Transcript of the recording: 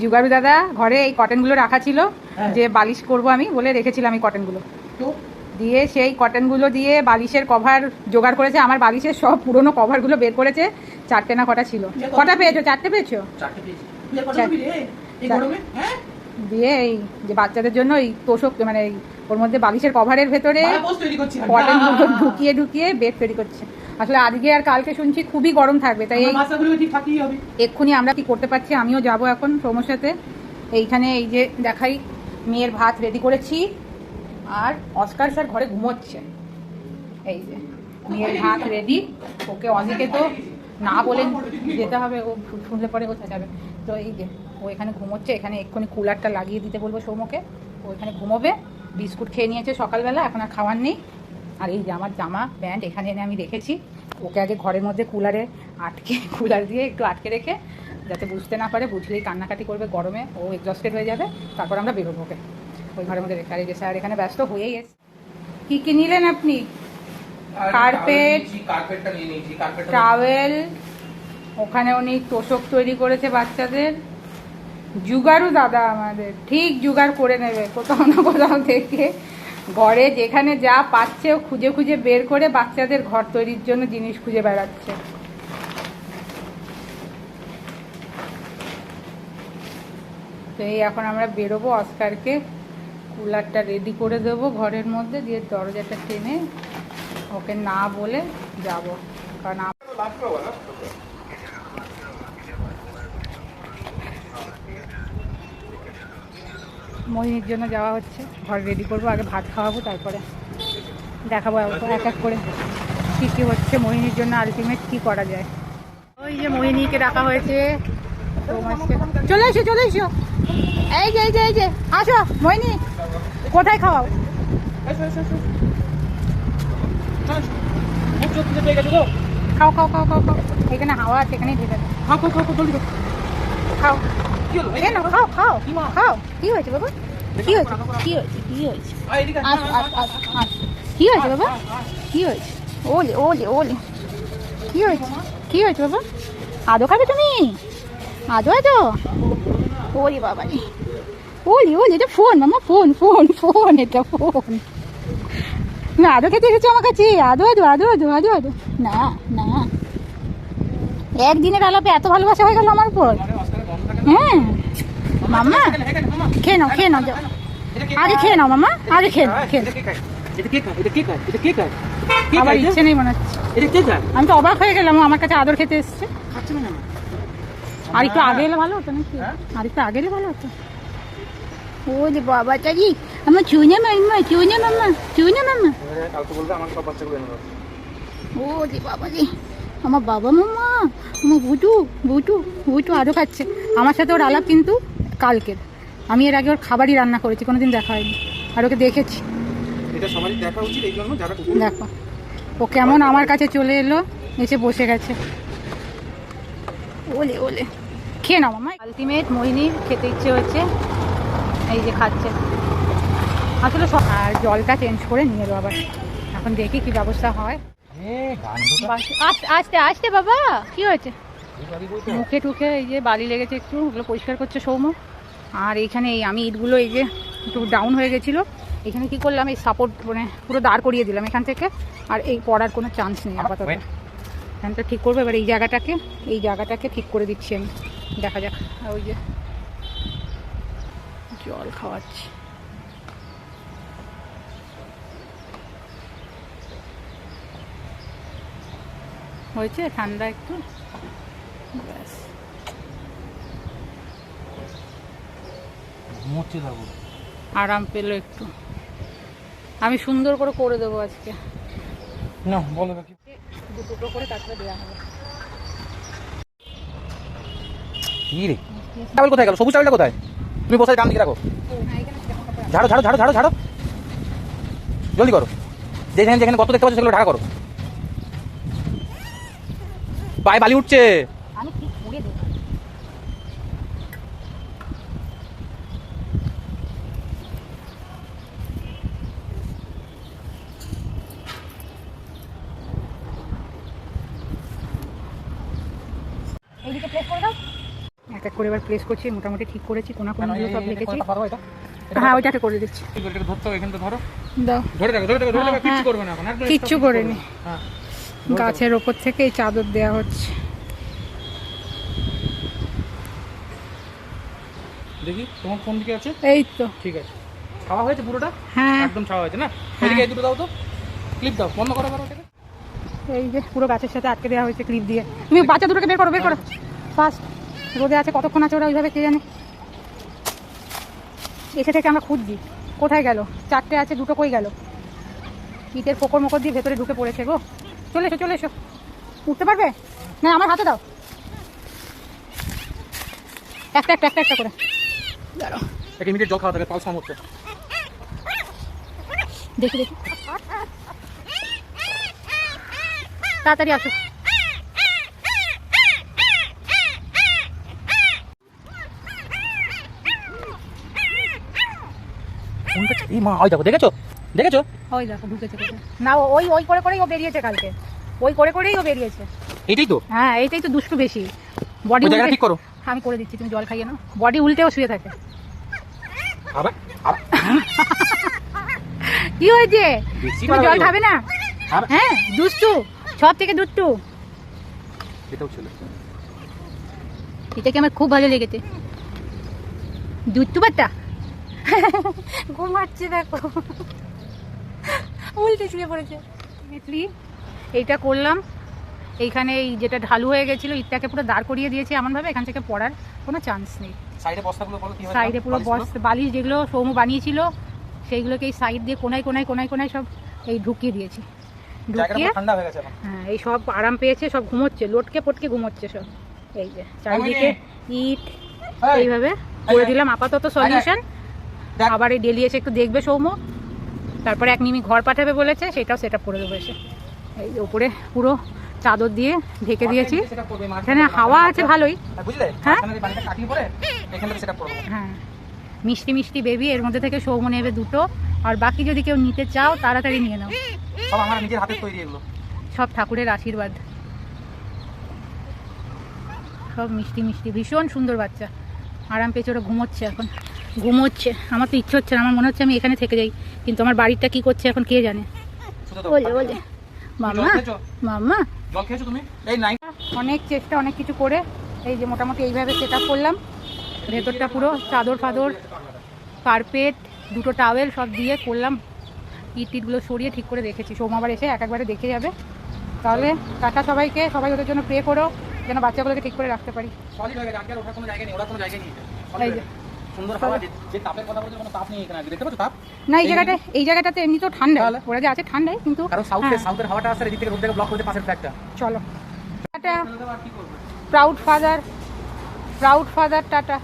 জুগারু দাদা ঘরে এই কটনগুলো রাখা ছিল হ্যাঁ। যে বালিশ করব আমি বলে রেখেছিলাম এই কটনগুলো দিয়ে সেই কটনগুলো দিয়ে বালিশের কভার জোগাড় করেছে আমার বালিশের সব পুরনো কভারগুলো বের করেছে চারটে না কটা ছিল। কটা পেয়েছ? চারটে পেয়েছ? হ্যাঁ? দিয়ে এই যে বাচ্চাদের জন্য এই তোষক মানে ওর মধ্যে বালিশের কভারের ভেতরে। কটনগুলো ঢুকিয়ে ঢুকিয়ে বেড তৈরি করছে। আসলে আজকে আর কালকে শুনছি খুবই গরম থাকবে তাই এক্ষুনি আমরা কি করতে পারছি আমিও যাব এখন সৌমর সাথে। এইখানে এই যে দেখাই মেয়ের ভাত রেডি করেছি আর অস্কার স্যার ঘরে ঘুমোচ্ছে এই যে মেয়ের ভাত রেডি ওকে অনেকে তো না বলে যেতে হবে ও শুনলে পরে ও যাবে। তো এই যে ও এখানে ঘুমোচ্ছে এখানে এক্ষুনি কুলারটা লাগিয়ে দিতে বলব সৌমকে ও এখানে ঘুমোবে বিস্কুট খেয়ে নিয়েছে সকালবেলা এখন আর খাওয়ার নেই। আর এই আমার জামা প্যান্ট এখানে এনে আমি রেখেছি। ওকে আগে ঘরের মধ্যে কুলারে আটকে কুলার দিয়ে একটু আটকে রেখে যাতে বুঝতে না পারে বুঝলেই কান্নাকাটি করবে গরমে ও এক্সস্টেড হয়ে যাবে তারপর আমরা বেরোবো ওকে। ওই ঘরের মধ্যে রেখে আর স্যার এখানে ব্যস্ত হয়েই এসে কী কী নিলেন আপনি? কার্পেট ট্রাভেল ওখানে উনি তোষক তৈরি করেছে বাচ্চাদের। জুগারও দাদা আমাদের ঠিক জুগার করে নেবে কোথাও না কোথাও থেকে। ঘরে যেখানে যা পাচ্ছে ও খুঁজে খুঁজে বের করে বাচ্চাদের ঘর তৈরির জন্য জিনিস খুঁজে বেড়াচ্ছে। তো এই এখন আমরা বেরোবো, অস্কারকে কুলারটা রেডি করে দেবো ঘরের মধ্যে, দিয়ে দরজাটা টেনে ওকে না বলে যাব। কারণ মোহিনীর জন্য যাওয়া হচ্ছে। ঘর রেডি করব আগে ভাত খাওয়াবো তারপরে দেখাবো এক এক করে কী কী হচ্ছে মোহিনীর জন্য আলটিমেট কী করা যায়। ওই যে মোহিনীকে ডাকা হয়েছে। চলে এসো চলে এসো। এই যে এই যে এই যে আসো মোহিনী কোথায় খাওয়াও? তো? খাও খাও খাও খাও খাও। এখানে হাওয়া আছে এখানেই ঠিক আছে খাও খাও খাও খাও, খাও। কেন খাও খাও? খাও কি হয়েছে বাবা কি হয়েছে কি হয়েছে কি হয়েছে কি হয়েছে বাবা। কি হয়েছে ওলে ওলে ওলে কি হয়েছে কি হয়েছে বাবা আদো খাবে তুমি আদো আদো ওলে বাবা রে ওলে ওলে এটা ফোন মামা ফোন ফোন ফোন এটা ফোন তুমি আদো খেতে এসেছ আমার কাছে আদো আদো আদো আদো আদো আদো না না একদিনের আলাপে এত ভালোবাসা হয়ে গেল আমার উপর হ্যাঁ মামা। খেয়ে নাও খেয়ে নাও যাও আগে খেয়ে নাও মামা আগে খেয়ে নাও খায়? ইচ্ছে নেই মনে হচ্ছে খায়? আমি তো অবাক হয়ে গেলাম আমার কাছে আদর খেতে এসছে আর একটু আগে এলে ভালো হতো নাকি? আর একটু আগে এলে ভালো হতো ও যে বাবা চাজি আমার চুনে মাম্মা চুনে মাম্মা চুনে মাম্মা। ও যে বাবা রে আমার বাবা মাম্মা আমার বুটু বুটু বুটু আরও খাচ্ছে। আমার সাথে ওর আলাপ কিন্তু কালকের। আমি এর আগে ওর খাবারই রান্না করেছি কোনোদিন দেখা হয়নি। আর ওকে দেখেছি। দেখা ও কেমন আমার কাছে চলে এলো এসে বসে গেছে। ওলে ওলে। খেয়ে নাও মামা। আলটিমেট মোহিনীর খেতে ইচ্ছে হচ্ছে এই যে খাচ্ছে। আসলে সব আর জলটা চেঞ্জ করে নিয়ে এলো আবার। এখন দেখি কি ব্যবস্থা হয়। আস্তে আস্তে বাবা কি হয়েছে? মুখে টুখে এই যে বালি লেগেছে একটু ওগুলো পরিষ্কার করছে সৌম্য। আর এইখানে এই আমি ইটগুলো এই যে একটু ডাউন হয়ে গেছিল। এখানে কি করলাম এই সাপোর্ট মানে পুরো দাঁড় করিয়ে দিলাম এখান থেকে। আর এই পড়ার কোনো চান্স নেই আপাতত। ফ্যানটা ঠিক করব এবার এই জায়গাটাকে এই জায়গাটাকে ঠিক করে দিচ্ছি আমি। দেখা যাক ওই যে জল খাওয়াচ্ছি। হয়েছে ঠান্ডা একটু। ব্যাস। আরাম পেল একটু। আমি সুন্দর করে করে দেবো আজকে। না বলো কাকি করে তারপরে দেওয়া হবে। কি রে? চাউল কোথায় গেল? সবুজ চাউলটা কোথায়? তুমি বসে কাম দিকে রাখো। ঝাড়ো ঝাড়ো ঝাড়ো ঝাড়ো ঝাড়ো। জলদি করো। যেখানে যেখানে কত দেখতে পাচ্ছ সেগুলো ঢাকা করো। পায়ে বালি উঠছে আমি ঠিক করে দেবো এইদিকে প্লেস করে দাও এক এক করে এবার প্লেস করছি মোটামুটি ঠিক করেছি কোনা সব হ্যাঁ? ওইটাকে করে দিচ্ছি ধরো। দাও ধরে রাখো, ধরে রাখো, ধরে রাখো, হ্যাঁ, কিচ্ছু হ্যাঁ। করবে না এখন, কিচ্ছু করিনি। হ্যাঁ। গাছের ওপর থেকে এই চাদর দেওয়া হচ্ছে। দেখি তোমার কোন দিকে আছে? এই তো। ঠিক আছে। ছাওয়া হয়েছে পুরোটা? হ্যাঁ। একদম ছাওয়া হয়েছে না? এদিকে এই দুটো দাও তো। ক্লিপ দাও বন্ধ করো করো এই যে পুরো গাছের সাথে আটকে দেওয়া হয়েছে ক্লিপ দিয়ে। তুমি বাচ্চা দুটোকে বের করো বের করো। ফার্স্ট রোদে আছে কতক্ষণ আছে ওরা ওইভাবে কে জানে? এসে থেকে আমরা খুঁজছি কোথায় গেল? চারটে আছে দুটো কই গেল? ইটের ফোকর মোকর দিয়ে ভেতরে ঢুকে পড়েছে গো। চলে এসো চলে এসো। উঠতে পারবে? না আমার হাতে দাও। একটা একটা একটা একটা করে। একে ইমিডিয়েট জল খাওয়া থাকে পালস হচ্ছে। দেখি দেখি। তাড়াতাড়ি আসো। এই মা ওই দেখো দেখেছ? দেখেছ? ওই দেখো ঢুকেছে না ওই ওই করে করেই ও বেরিয়েছে কালকে। ওই করে করেই ও বেরিয়েছে। এইটাই তো? হ্যাঁ এইটাই তো দুষ্টু বেশি। বডি ওই জায়গাটা ঠিক করো। আমি করে দিচ্ছি তুমি জল খাইয়ে নাও। বডি উল্টেও শুয়ে থাকে। আবার? কি হয়েছে? তুমি জল খাবে না? হ্যাঁ দুষ্টু। সব থেকে দুষ্টু। এটাও ছিল। এটাকে আমার খুব ভালো লেগেছে। দুষ্টু বাচ্চা? ঘুমাচ্ছে দেখো। উল্টে শুয়ে পড়েছে। মেটলি এইটা করলাম। এইখানে এই যেটা ঢালু হয়ে গেছিল ইটটাকে পুরো দাঁড় করিয়ে দিয়েছে এমনভাবে এখান থেকে পড়ার কোনো চান্স নেই। সাইডে বস্তাগুলো বলো কি সাইডে পুরো বস বালিশ যেগুলো সৌম বানিয়েছিল সেইগুলোকে এই সাইড দিয়ে কোনায় কোনায় কোনায় কোনায় সব এই ঢুকিয়ে দিয়েছি। ঢুকিয়ে ঠান্ডা হয়ে গেছে হ্যাঁ এই সব আরাম পেয়েছে সব ঘুমোচ্ছে লোটকে পটকে ঘুমোচ্ছে সব। এই যে চারিদিকে ইট এইভাবে করে দিলাম আপাতত সলিউশন। আবার এই ডেলি এসে একটু দেখবে সৌম্য। তারপরে এক নিমি ঘর পাঠাবে বলেছে সেটাও সেট করে দেবো এসে। এই ওপরে পুরো চাদর দিয়ে ঢেকে দিয়েছি। এখানে হাওয়া আছে ভালোই। হ্যাঁ, হ্যাঁ? মিষ্টি মিষ্টি বেবি এর মধ্যে থেকে সৌম্য নেবে দুটো। আর বাকি যদি কেউ নিতে চাও তাড়াতাড়ি নিয়ে নাও। সব আমার নিজের হাতে তৈরি এগুলো। সব ঠাকুরের আশীর্বাদ। সব মিষ্টি মিষ্টি ভীষণ সুন্দর বাচ্চা। আরাম পেয়েছে ওরা ঘুমোচ্ছে এখন। ঘুমোচ্ছে। আমার তো ইচ্ছে হচ্ছে না আমার মনে হচ্ছে আমি এখানে থেকে যাই। কিন্তু আমার বাড়িটা কি করছে এখন কে জানে? বলে বলে মাম্মা মাম্মা অনেক চেষ্টা অনেক কিছু করে। এই যে মোটামুটি এইভাবে সেট আপ করলাম। ভেতরটা পুরো চাদর ফাদর কার্পেট দুটো টাওয়েল সব দিয়ে করলাম। ইট টিটগুলো সরিয়ে ঠিক করে রেখেছি। সোম আবার এসে এক একবারে দেখে যাবে। তাহলে টাটা সবাইকে। সবাই ওদের জন্য প্রে করো যেন বাচ্চাগুলোকে ঠিক করে রাখতে পারি। এই যে। সুন্দর হাওয়া যে- যে তাপের কথা বলছে কোনো তাপ নেই এখানে দেখতে পাচ্ছ তাপ? না এই জায়গাটা এই জায়গাটাতে এমনিতেও ঠান্ডা। ওরা যে আছে ঠান্ডাই কিন্তু কারণ সাউথের হ্যাঁ, সাউথের হাওয়াটা এদিক থেকে রোদ থেকে ব্লক করতে পাশের ফ্ল্যাটটা চলো। টাটা। Proud father proud father tata.